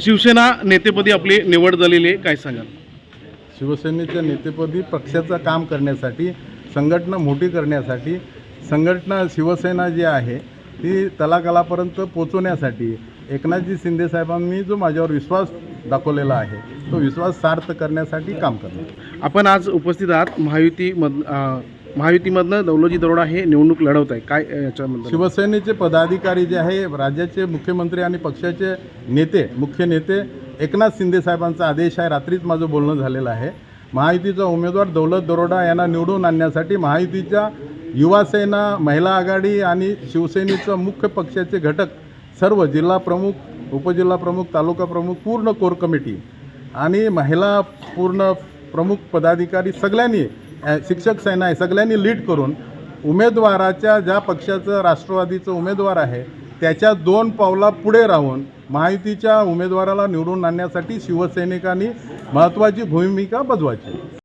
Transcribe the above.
शिवसेना नेतेपदी आपली निवड झालेली आहे. काय सांगाल? शिवसेनेच्या नेतेपदी पक्षाचं काम करण्यासाठी संघटना मोठी करण्यासाठी संघटना शिवसेना जी आहे ती तलाकलापर्यंत पोचवण्यासाठी एकनाथजी शिंदे साहेबांनी जो माझ्यावर विश्वास दाखवलेला आहे तो विश्वास सार्थ करण्यासाठी काम करणार. आपण आज उपस्थित आहात महायुतीमध अं, महायुतीमधनं दौलजी दरोडा हे निवडणूक लढवत आहे काय याच्यामध्ये शिवसेनेचे पदाधिकारी जे आहे राज्याचे मुख्यमंत्री आणि पक्षाचे नेते मुख्य नेते एकनाथ शिंदे साहेबांचा आदेश आहे. रात्रीच माझं बोलणं झालेलं आहे. महायुतीचा उमेदवार दौलत दरोडा यांना निवडून आणण्यासाठी महायुतीच्या युवासेना महिला आघाडी आणि शिवसेनेचं मुख्य पक्षाचे घटक सर्व जिल्हा प्रमुख उपजिल्हा प्रमुख तालुका प्रमुख पूर्ण कोर कमिटी आणि महिला पूर्ण प्रमुख पदाधिकारी सगळ्यांनी शिक्षक सेना आहे सगळ्यांनी लीड करून उमेदवाराच्या ज्या पक्षाचं राष्ट्रवादीचं उमेदवार आहे त्याच्या दोन पावला पुढे राहून महायुतीच्या उमेदवाराला निवडून आणण्यासाठी शिवसैनिकांनी महत्त्वाची भूमिका बजवायची.